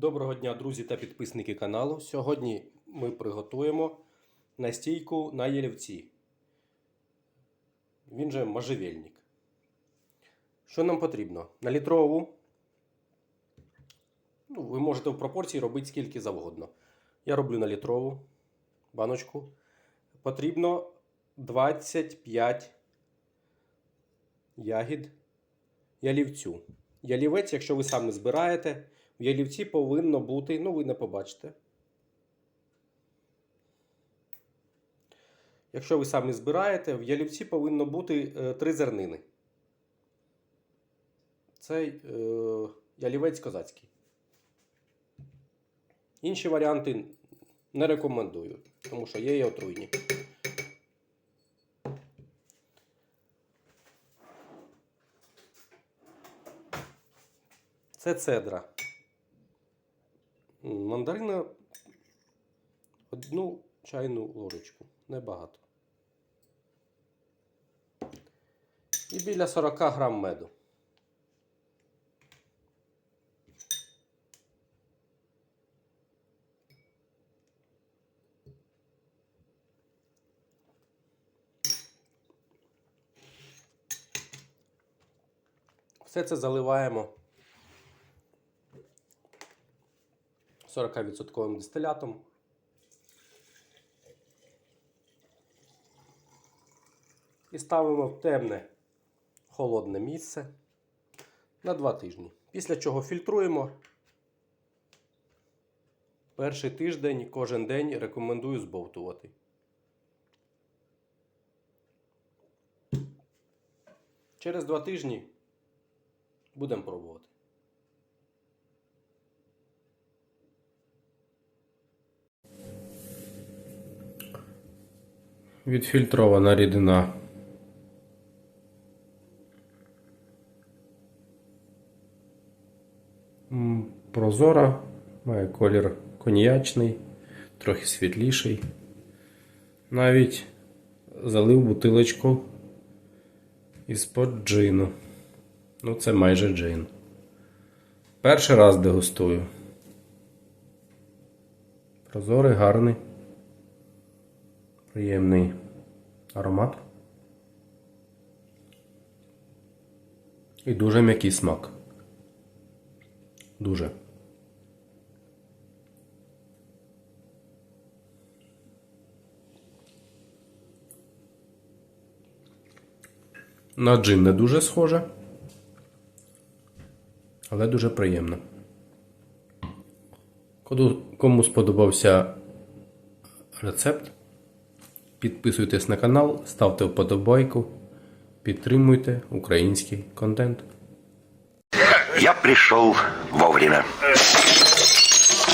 Доброго дня, друзі та підписники каналу. Сьогодні ми приготуємо настійку на ялівці. Він же можжевельник. Що нам потрібно? На літрову. Ну, ви можете в пропорції робити скільки завгодно. Я роблю на літрову баночку. Потрібно 25 ягід ялівцю. Ялівець, якщо ви сам збираєте, в ялівці повинно бути, ну ви не побачите. Якщо ви самі збираєте, в ялівці повинно бути е, три зернини. Це е, ялівець козацький. Інші варіанти не рекомендую, тому що є і отруйні. Це цедра. Мандарина одну чайну ложечку, небагато. І біля 40 грам меду. Все це заливаємо 40% дистилятом. І ставимо в темне холодне місце на 2 тижні. Після чого фільтруємо. Перший тиждень кожен день рекомендую збовтувати. Через 2 тижні будемо пробувати. Відфільтрована рідина. Прозора, має колір коньячний, трохи світліший. Навіть залив бутилочку із-под джину. Ну, це майже джин. Перший раз дегустую. Прозорий, гарний. Приємний аромат. І дуже м'який смак. Дуже. На джин не дуже схоже, але дуже приємно. Кому сподобався рецепт, підписуйтесь на канал, ставте вподобайку, підтримуйте український контент. Я прийшов вовремя.